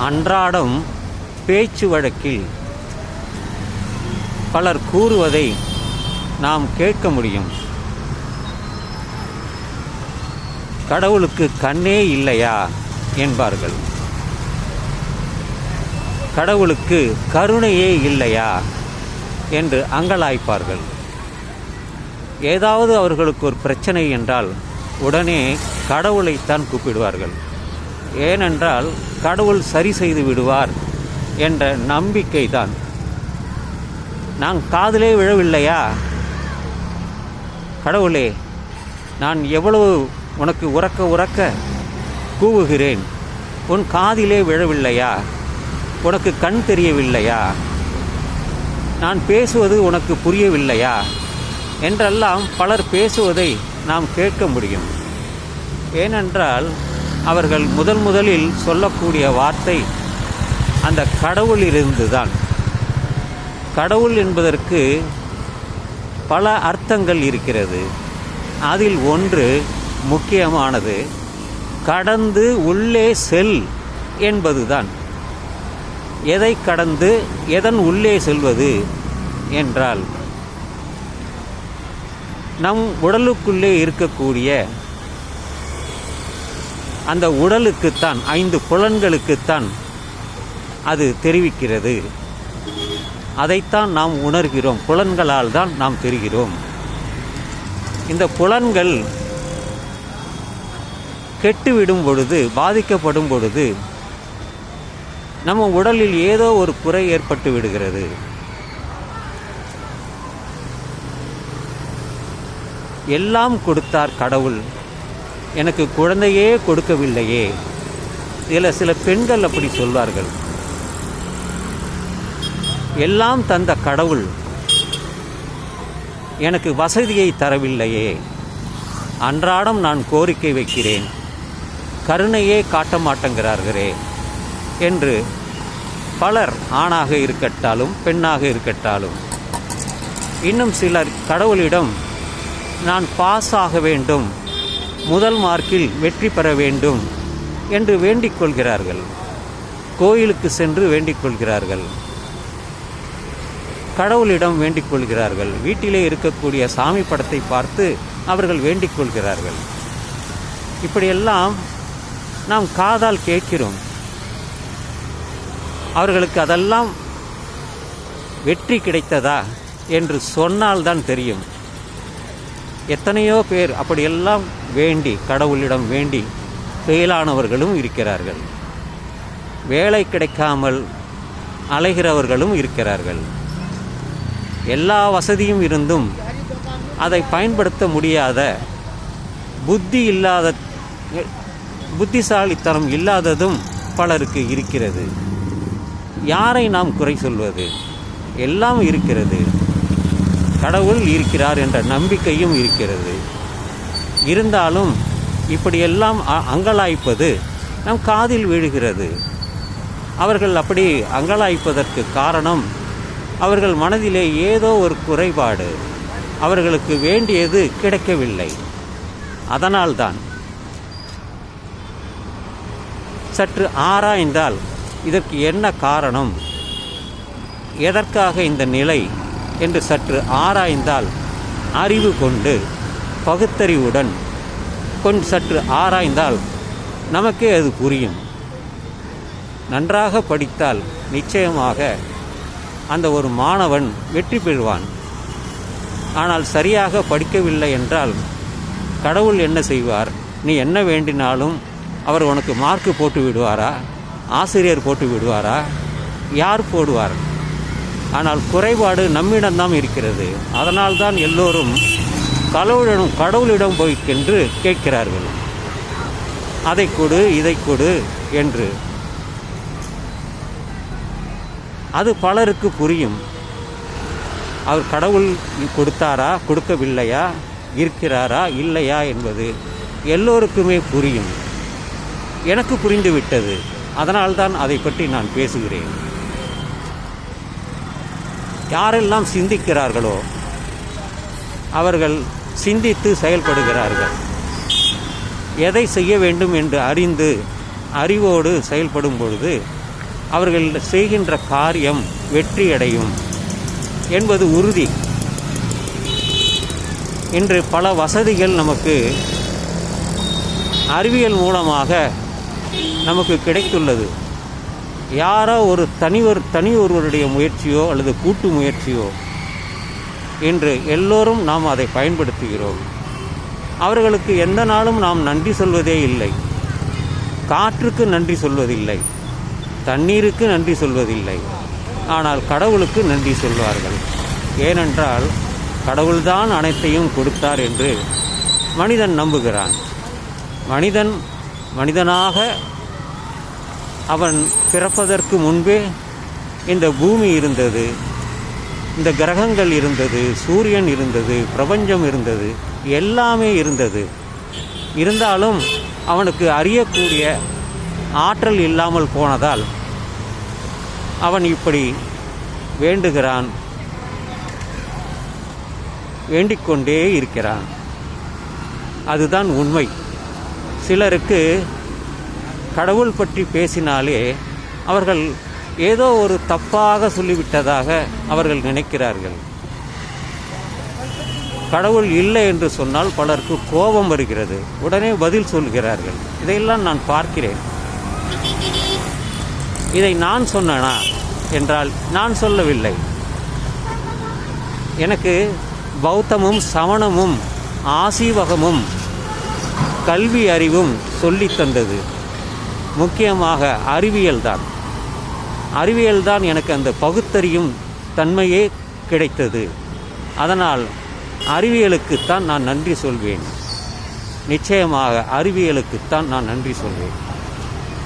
அன்றாடம் பேச்சு வழக்கில் பலர் கூறுவதை நாம் கேட்க முடியும். கடவுளுக்கு கண்ணே இல்லையா? என்பார்கள். கடவுளுக்கு கருணையே இல்லையா? என்று அங்கலாய்ப்பார்கள். ஏதாவது அவர்களுக்கு ஒரு பிரச்சனை என்றால் உடனே கடவுளைத்தான் கூப்பிடுவார்கள். ஏனென்றால் கடவுள் சரி செய்து விடுவார் என்ற நம்பிக்கை தான் நான் காதலே விழவில்லையா? கடவுளே நான் எவ்வளவு உனக்கு உறக்க உறக்க கூவுகிறேன். உன் காதிலே விழவில்லையா? உனக்கு கண் தெரியவில்லையா? நான் பேசுவது உனக்கு புரியவில்லையா? என்றெல்லாம் பலர் பேசுவதை நாம் கேட்க முடியும். ஏனென்றால் அவர்கள் முதல் முதலில் சொல்லக்கூடிய வார்த்தை அந்த கடவுளிலிருந்து தான் கடவுள் என்பதற்கு பல அர்த்தங்கள் இருக்கிறது. அதில் ஒன்று முக்கியமானது கடந்து உள்ளே செல் என்பதுதான். எதை கடந்து எதன் உள்ளே செல்வது என்றால் நம் உடலுக்குள்ளே இருக்கக்கூடிய அந்த உடலுக்குத்தான் ஐந்து புலன்களுக்குத்தான் அது தெரிவிக்கிறது. அதைத்தான் நாம் உணர்கிறோம். புலன்களால் தான் நாம் தெரிகிறோம். இந்த புலன்கள் கெட்டுவிடும் பொழுது பாதிக்கப்படும் பொழுது நம்ம உடலில் ஏதோ ஒரு குறை ஏற்பட்டு விடுகிறது. எல்லாம் கொடுத்தார் கடவுள். எனக்கு குழந்தையே கொடுக்கவில்லையே. சில சில பெண்கள் அப்படி சொல்வார்கள். எல்லாம் தந்த கடவுள் எனக்கு வசதியை தரவில்லையே. அன்றாடம் நான் கோரிக்கை வைக்கிறேன். கருணையே காட்ட மாட்டேங்கிறார்களே என்று பலர் ஆணாக இருக்கட்டாலும் பெண்ணாக இருக்கட்டாலும். இன்னும் சிலர் கடவுளிடம் நான் பாஸ் ஆக வேண்டும். முதல் மார்க்கில் வெற்றி பெற வேண்டும் என்று வேண்டிக் கொள்கிறார்கள். கோயிலுக்கு சென்று வேண்டிக் கொள்கிறார்கள். கடவுளிடம் வேண்டிக் கொள்கிறார்கள். வீட்டிலே இருக்கக்கூடிய சாமி படத்தை பார்த்து அவர்கள் வேண்டிக் கொள்கிறார்கள். இப்படியெல்லாம் நாம் காதால் கேட்கிறோம். அவர்களுக்கு அதெல்லாம் வெற்றி கிடைத்ததா என்று சொன்னால்தான் தெரியும். எத்தனையோ பேர் அப்படியெல்லாம் வேண்டி கடவுளிடம் வேண்டி ஃபெயிலானவர்களும் இருக்கிறார்கள். வேலை கிடைக்காமல் அலைகிறவர்களும் இருக்கிறார்கள். எல்லா வசதியும் இருந்தும் அதை பயன்படுத்த முடியாத புத்தி இல்லாத புத்திசாலித்தனம் இல்லாததும் பலருக்கு இருக்கிறது. யாரை நாம் குறை சொல்வது? எல்லாம் இருக்கிறது. கடவுள் இருக்கிறார் என்ற நம்பிக்கையும் இருக்கிறது. இருந்தாலும் இப்படியெல்லாம் அ- அங்கலாய்ப்பது நம் காதில் விழுகிறது. அவர்கள் அப்படி அங்கலாய்ப்பதற்கு காரணம் அவர்கள் மனதிலே ஏதோ ஒரு குறைபாடு. அவர்களுக்கு வேண்டியது கிடைக்கவில்லை. அதனால்தான் சற்று ஆராய்ந்தால் இதற்கு என்ன காரணம்? எதற்காக இந்த நிலை? என்று சற்று ஆராய்ந்தால் அறிவு கொண்டு பகுத்தறிவுடன் கொஞ்சம் சற்று ஆராய்ந்தால் நமக்கே அது புரியும். நன்றாக படித்தால் நிச்சயமாக அந்த ஒரு மாணவன் வெற்றி பெறுவான். ஆனால் சரியாக படிக்கவில்லை என்றால் கடவுள் என்ன செய்வார்? நீ என்ன வேண்டினாலும் அவர் உனக்கு மார்க்கு போட்டு விடுவாரா? ஆசிரியர் போட்டு விடுவாரா? யார் போடுவார்? ஆனால் குறைபாடு நம்மிடம்தான் இருக்கிறது. அதனால்தான் எல்லோரும் கடவுளிடம் கடவுளிடம் போய் சென்று கேட்கிறார்கள். அதை கொடு இதை கொடு என்று. அது பலருக்கு புரியும். அவர் கடவுள் கொடுத்தாரா கொடுக்கவில்லையா இருக்கிறாரா இல்லையா என்பது எல்லோருக்குமே புரியும். எனக்கு புரிந்துவிட்டது அதனால்தான் அதை பற்றி நான் பேசுகிறேன். யாரெல்லாம் சிந்திக்கிறார்களோ அவர்கள் சிந்தித்து செயல்படுகிறார்கள். எதை செய்ய வேண்டும் என்று அறிந்து அறிவோடு செயல்படும் பொழுது அவர்கள் செய்கின்ற காரியம் வெற்றியடையும் என்பது உறுதி. இன்று பல வசதிகள் நமக்கு அறிவியல் மூலமாக நமக்கு கிடைத்துள்ளது. யாரோ ஒரு தனிவர் தனி ஒருவருடைய முயற்சியோ அல்லது கூட்டு முயற்சியோ என்று எல்லோரும் நாம் அதை பயன்படுத்துகிறோம். அவர்களுக்கு எந்த நாளும் நாம் நன்றி சொல்வதே இல்லை. காற்றுக்கு நன்றி சொல்வதில்லை. தண்ணீருக்கு நன்றி சொல்வதில்லை. ஆனால் கடவுளுக்கு நன்றி சொல்வார்கள். ஏனென்றால் கடவுள்தான் அனைத்தையும் கொடுத்தார் என்று மனிதன் நம்புகிறான். மனிதன் மனிதனாக அவன் பிறப்பதற்கு முன்பே இந்த பூமி இருந்தது. இந்த கிரகங்கள் இருந்தது சூரியன் இருந்தது பிரபஞ்சம் இருந்தது எல்லாமே இருந்தது. இருந்தாலும் அவனுக்கு அறியக்கூடிய ஆற்றல் இல்லாமல் போனதால் அவன் இப்படி வேண்டுகிறான் வேண்டிக்கொண்டே இருக்கிறான். அதுதான் உண்மை. சிலருக்கு கடவுள் பற்றி பேசினாலே அவர்கள் ஏதோ ஒரு தப்பாக சொல்லிவிட்டதாக அவர்கள் நினைக்கிறார்கள். கடவுள் இல்லை என்று சொன்னால் பலருக்கு கோபம் வருகிறது. உடனே பதில் சொல்கிறார்கள். இதையெல்லாம் நான் பார்க்கிறேன். இதை நான் சொன்னனா? என்றால் நான் சொல்லவில்லை. எனக்கு பௌத்தமும் சமணமும் ஆசீவகமும் கல்வி அறிவும் சொல்லி தந்தது முக்கியமாக அறிவியல்தான். அறிவியல் தான் எனக்கு அந்த பகுத்தறியும் தன்மையே கிடைத்தது. அதனால் அறிவியலுக்குத்தான் நான் நன்றி சொல்வேன். நிச்சயமாக அறிவியலுக்குத்தான் நான் நன்றி சொல்வேன்.